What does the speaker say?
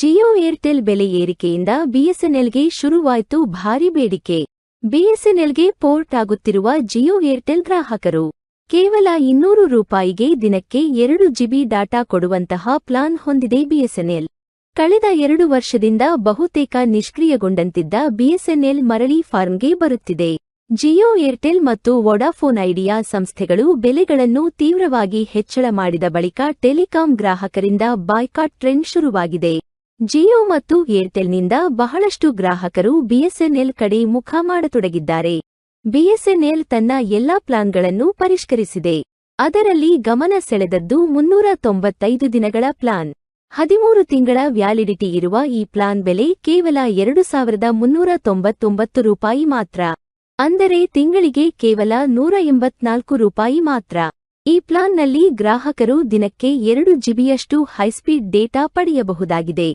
Jio Airtel ಬೆಲೆ ಏರಿಕೆಯಿಂದ ಬಿಎಸ್ಎನ್ಎಲ್ಗೆ ಶುರುವಾಯಿತು ಭಾರಿ ಬೇಡಿಕೆ. ಬಿಎಸ್ಎನ್ಎಲ್ಗೆ ಪೋರ್ಟ್ ಆಗುತ್ತಿರುವ ಜಿಯೋ ಏರ್ಟೆಲ್ ಗ್ರಾಹಕರು ಕೇವಲ ಇನ್ನೂರು ರೂಪಾಯಿಗೆ ದಿನಕ್ಕೆ ಎರಡು ಜಿಬಿ ಡಾಟಾ ಕೊಡುವಂತಹ ಪ್ಲಾನ್ ಹೊಂದಿದೆ ಬಿಎಸ್ಎನ್ಎಲ್. ಕಳೆದ ಎರಡು ವರ್ಷದಿಂದ ಬಹುತೇಕ ನಿಷ್ಕ್ರಿಯಗೊಂಡಂತಿದ್ದ ಬಿಎಸ್ಎನ್ಎಲ್ ಮರಳಿ ಫಾರ್ಮ್ಗೆ ಬರುತ್ತಿದೆ. ಜಿಯೋ ಏರ್ಟೆಲ್ ಮತ್ತು ವೊಡಾಫೋನ್ ಐಡಿಯಾ ಸಂಸ್ಥೆಗಳು ಬೆಲೆಗಳನ್ನು ತೀವ್ರವಾಗಿ ಹೆಚ್ಚಳ ಮಾಡಿದ ಬಳಿಕ ಟೆಲಿಕಾಂ ಗ್ರಾಹಕರಿಂದ ಬಾಯ್ಕಾಟ್ ಟ್ರೆಂಡ್ ಶುರುವಾಗಿದೆ. ಜಿಯೋ ಮತ್ತು ಏರ್ಟೆಲ್ನಿಂದ ಬಹಳಷ್ಟು ಗ್ರಾಹಕರು ಬಿಎಸ್ಎನ್ಎಲ್ ಕಡೆ ಮುಖ ಮಾಡತೊಡಗಿದ್ದಾರೆ. ಬಿಎಸ್ಎನ್ಎಲ್ ತನ್ನ ಎಲ್ಲಾ ಪ್ಲಾನ್ಗಳನ್ನು ಪರಿಷ್ಕರಿಸಿದೆ. ಅದರಲ್ಲಿ ಗಮನ ಸೆಳೆದದ್ದು ಮುನ್ನೂರ ತೊಂಬತ್ತೈದು ದಿನಗಳ ಪ್ಲಾನ್. ಹದಿಮೂರು ತಿಂಗಳ ವ್ಯಾಲಿಡಿಟಿ ಇರುವ ಈ ಪ್ಲಾನ್ ಬೆಲೆ ಕೇವಲ ಎರಡು ಸಾವಿರದ ಮುನ್ನೂರ ತೊಂಬತ್ತೊಂಬತ್ತು ರೂಪಾಯಿ ಮಾತ್ರ. ಅಂದರೆ ತಿಂಗಳಿಗೆ ಕೇವಲ ನೂರ ಎಂಬತ್ನಾಲ್ಕು ರೂಪಾಯಿ ಮಾತ್ರ. ಈ ಪ್ಲಾನ್ನಲ್ಲಿ ಗ್ರಾಹಕರು ದಿನಕ್ಕೆ ಎರಡು ಜಿಬಿಯಷ್ಟು ಹೈಸ್ಪೀಡ್ ಡೇಟಾ ಪಡೆಯಬಹುದಾಗಿದೆ.